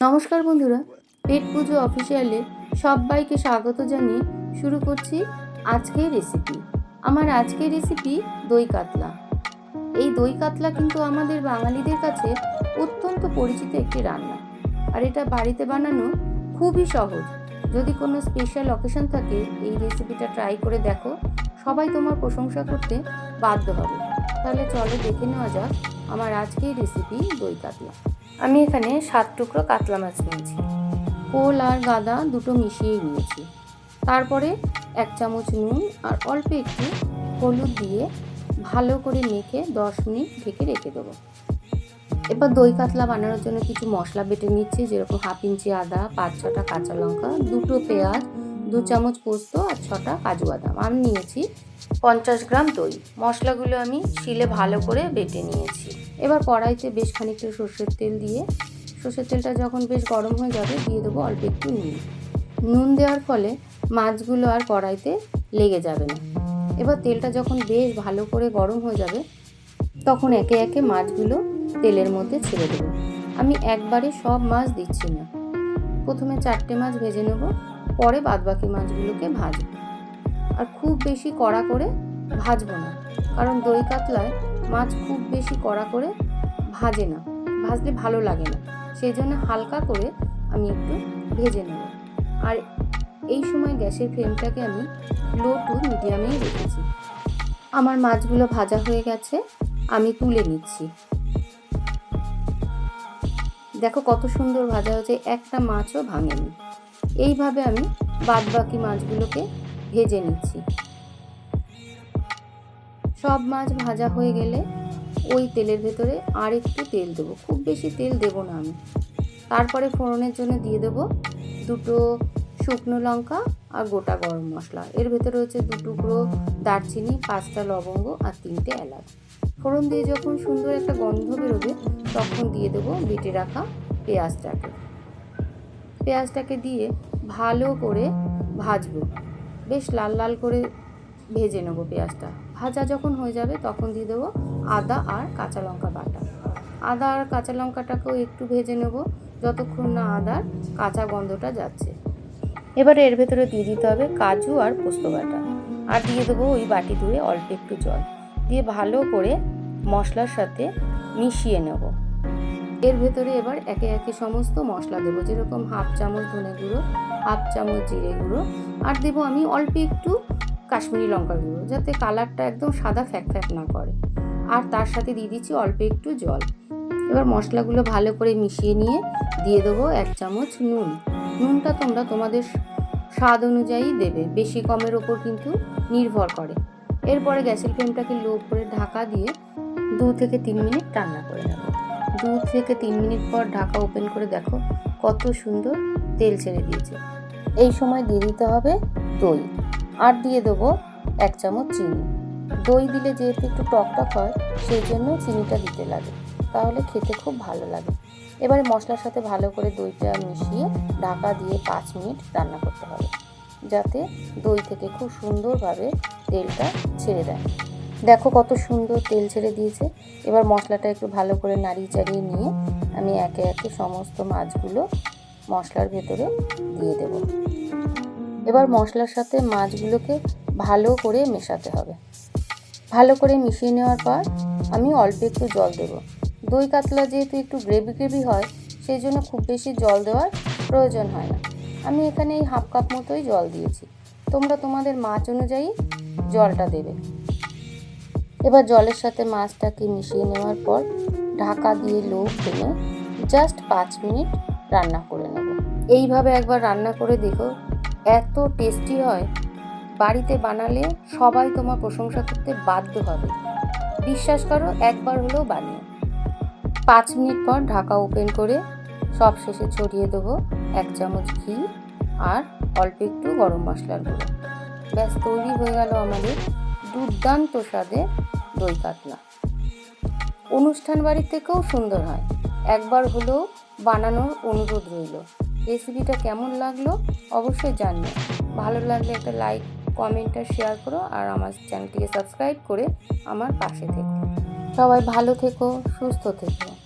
নমস্কার বন্ধুরা, পেট পুজো অফিসিয়ালে সবাইকে স্বাগত জানিয়ে শুরু করছি আজকের রেসিপি আমার আজকের রেসিপি দই কাতলা। এই দই কাতলা কিন্তু আমাদের বাঙালিদের কাছে অত্যন্ত পরিচিত একটি রান্না। আর এটা বাড়িতে বানানো খুবই সহজ। যদি কোনো স্পেশাল অকেশন থাকে, এই রেসিপিটা ট্রাই করে দেখো। সবাই তোমার প্রশংসা করতে বাধ্য হবে। তাহলে চলো দেখে নেওয়া যাক আমার আজকের রেসিপি দই কাতলা। আমি এখানে সাত টুকরো কাতলা মাছ নিয়েছি। কোল আর গাদা দুটো মিশিয়ে নিয়েছি। তারপরে এক চামচ নুন আর অল্প একটু হলুদ দিয়ে ভালো করে মেখে দশ মিনিট ঢেকে রেখে দেবো। এবার দই কাতলা বানানোর জন্য কিছু মশলা বেটে নিচ্ছি, যেরকম হাফ ইঞ্চি আদা, পাঁচ ছটা কাঁচা লঙ্কা, দুটো পেঁয়াজ দু চামচ পোস্ত আর ছটা কাজু বাদাম। আমি নিয়েছি পঞ্চাশ গ্রাম দই। মশলাগুলো আমি শিলে ভালো করে বেটে নিয়েছি। এবার কড়াইতে বেশ খানিকটা সর্ষের তেল দিয়ে, সর্ষের তেলটা যখন বেশ গরম হয়ে যাবে, দিয়ে দেবো অল্প একটু নুন। নুন দেওয়ার ফলে মাছগুলো আর কড়াইতে লেগে যাবে না। এবার তেলটা যখন বেশ ভালো করে গরম হয়ে যাবে, তখন একে একে মাছগুলো তেলের মধ্যে ছেড়ে দেবো। আমি একবারে সব মাছ দিচ্ছি না। প্রথমে চারটে মাছ ভেজে নেব। পরে বাদবাকি মাছগুলোকে ভাজবো। আর খুব বেশি কড়া করে ভাজবো না, কারণ দই কাতলায় মাছ খুব বেশি কড়া করে ভাজে না, ভাজলে ভালো লাগে না। সেই জন্য হালকা করে আমি একটু ভেজে নেব। আর এই সময় গ্যাসের ফ্লেমটাকে আমি লো টু মিডিয়ামেই রেখেছি। আমার মাছগুলো ভাজা হয়ে গেছে, আমি তুলে নিচ্ছি। দেখো কত সুন্দর ভাজা হয়েছে, একটা মাছও ভাঙেনি। এইভাবে আমি বাদ বাকি মাছগুলোকে ভেজে নিচ্ছি। সব মাছ ভাজা হয়ে গেলে ওই তেলের ভেতরে আর একটু তেল দেবো। খুব বেশি তেল দেবো না আমি। তারপরে ফোড়নের জন্য দিয়ে দেবো দুটো শুকনো লঙ্কা আর গোটা গরম মশলা। এর ভেতরে হচ্ছে দু টুকরো দারচিনি, পাঁচটা লবঙ্গ আর তিনটে এলাচ। ফোড়ন দিয়ে যখন সুন্দর একটা গন্ধ বেরোবে, তখন দিয়ে দেবো বেটে রাখা পেঁয়াজটাকে। পেঁয়াজটাকে দিয়ে ভালো করে ভাজবো। বেশ লাল লাল করে ভেজে নেব পেঁয়াজটা। ভাজা যখন হয়ে যাবে তখন দিয়ে দেবো আদা আর কাঁচা লঙ্কা বাটা। আদা আর কাঁচা লঙ্কাটাকেও একটু ভেজে নেব যতক্ষণ না আদার কাঁচা গন্ধটা যাচ্ছে। এবারে এর ভেতরে দিয়ে দিতে হবে কাজু আর পোস্ত বাটা। আর দিয়ে দেবো ওই বাটি ধুয়ে অল্প একটু জল। দিয়ে ভালো করে মশলার সাথে মিশিয়ে নেব। এর ভেতরে এবার একে একে সমস্ত মশলা দেবো, যেরকম হাফ চামচ ধনে গুঁড়ো, হাফ চামচ জিরে গুঁড়ো, আর দেবো আমি অল্প একটু কাশ্মীরি লঙ্কা গুঁড়ো, যাতে কালারটা একদম সাদা ফ্যাক ফ্যাক না করে। আর তার সাথে দিয়ে দিচ্ছি অল্প একটু জল। এবার মশলাগুলো ভালো করে মিশিয়ে নিয়ে দিয়ে দেবো এক চামচ নুন। নুনটা তোমরা তোমাদের স্বাদ অনুযায়ী দেবে, বেশি কমের ওপর কিন্তু নির্ভর করে। এরপরে গ্যাসের ফ্লেমটাকে লো করে ঢাকা দিয়ে দু থেকে তিন মিনিট রান্না করে নেব। দু থেকে তিন মিনিট পর ঢাকা ওপেন করে দেখো কত সুন্দর তেল ছেড়ে দিয়েছে। এই সময় দিয়ে দিতে হবে দই। আর দিয়ে দেবো এক চামচ চিনি। দই দিলে যেহেতু একটু টক টক হয়, সেই জন্য চিনিটা দিতে লাগে। তাহলে খেতে খুব ভালো লাগে। এবারে মশলার সাথে ভালো করে দইটা মিশিয়ে ঢাকা দিয়ে পাঁচ মিনিট রান্না করতে হবে। যাতে দই থেকে খুব সুন্দরভাবে তেলটা ছেড়ে দেয়। দেখো কত সুন্দর তেল ছেড়ে দিয়েছে। এবার মশলাটা একটু ভালো করে নাড়িয়ে চাড়িয়ে নিয়ে আমি একে একে সমস্ত মাছগুলো মশলার ভেতরে দিয়ে দেব। এবার মশলার সাথে মাছগুলোকে ভালো করে মেশাতে হবে। ভালো করে মিশিয়ে নেওয়ার পর আমি অল্প একটু জল দেব। দই কাতলা যেহেতু একটু গ্রেভি গ্রেভি হয়, সেই জন্য খুব বেশি জল দেওয়ার প্রয়োজন হয় না। আমি এখানে এই হাফ কাপ মতোই জল দিয়েছি। তোমরা তোমাদের মাছ অনুযায়ী জলটা দেবে। এবার জলের সাথে মাছটাকে মিশিয়ে নেওয়ার পর ঢাকা দিয়ে লো ফ্লেমে জাস্ট পাঁচ মিনিট রান্না করে নেব। এইভাবে একবার রান্না করে দেখো, এত টেস্টি হয়। বাড়িতে বানালে সবাই তোমার প্রশংসা করতে বাধ্য হবে। বিশ্বাস করো, একবার হলেও বানিয়ে পাঁচ মিনিট পর ঢাকা ওপেন করে সব শেষে ছড়িয়ে দেবো এক চামচ ঘি আর অল্প একটু গরম মশলার গুঁড়ো। ব্যাস, তৈরি হয়ে গেল আমাদের দুর্দান্ত স্বাদে দই কাতলা। অনুষ্ঠান বাড়ির থেকেও সুন্দর হয়। একবার হলেও বানানোর অনুরোধ রইল। রেসিপিটা কেমন লাগল অবশ্যই জানিও। ভালো লাগলে একটা লাইক, কমেন্ট আর শেয়ার করো আর আমার চ্যানেলটিকে সাবস্ক্রাইব করে আমার পাশে থেকো। সবাই ভালো থেকো, সুস্থ থেকো।